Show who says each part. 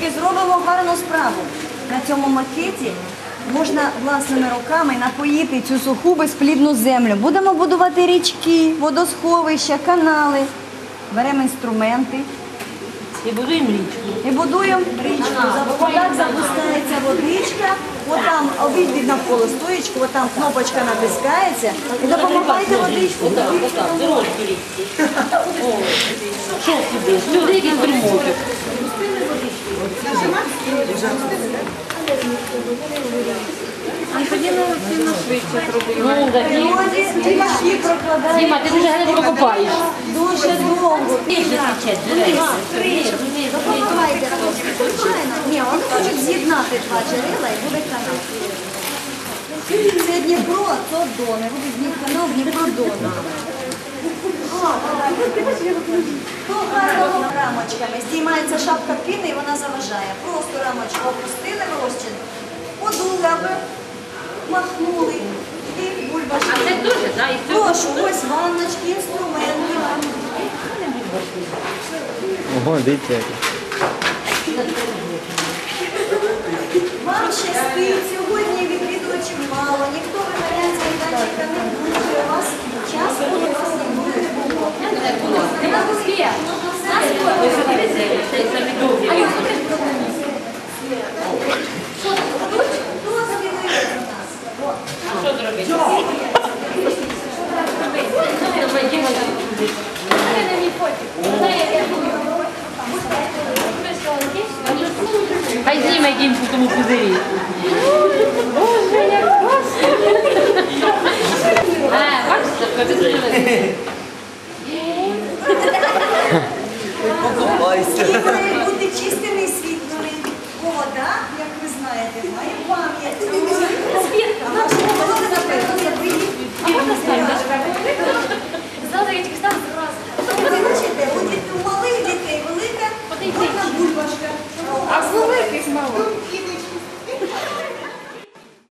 Speaker 1: Тільки зробимо гарну справу. На цьому макеті можна власними руками напоїти цю суху безплідну землю. Будемо будувати річки, водосховища, канали. Беремо інструменти
Speaker 2: І будуємо річку.
Speaker 1: і будуємо річку. Отак запускається водичка, отам обійдіть навколо стоїчку, отам кнопочка натискається і допомагайте водичку.
Speaker 2: Отак, отак, дорожки річки. Що сюди? Сюди якийсь Ну, так, і-
Speaker 1: Природі прокладають.
Speaker 2: Діма, ти дуже гарно прокопаєш.
Speaker 1: Дуже довго. Допомагайте. Ні, вони хочуть з'єднати два джерела і буде канал. Це Дніпро, то Дон. І буде Дніп канал Дніпро-Дон. То гарно рамочками. Здіймається шапка піни і вона заважає. Просто рамочку опустили в розчин, подули, махнули. І бульбашки.
Speaker 2: А це дуже, так? І все.
Speaker 1: Прошу, ось ванночки, інструменти.
Speaker 3: Ого, дивіться.
Speaker 1: Вам щастить, сьогодні відвідувачів мало, ніхто виганяється майданчика не буде, у вас час буде, у вас ніколи не було.
Speaker 2: Нема Софія. Ось дивися, це самі довгі.
Speaker 1: Хто
Speaker 2: Що зробити? Хай зніме Дімку тому пузирі. Боже, як класно. А, бачите, це дуже
Speaker 1: Всі мають бути чистими і світлими. Вода, як ви знаєте, має пам'ять. А ваші голови, напевно, забиті.
Speaker 2: А можна ставити?
Speaker 4: Зразу я тільки ставлю зразу.
Speaker 1: Ви бачите, у діт- у дітей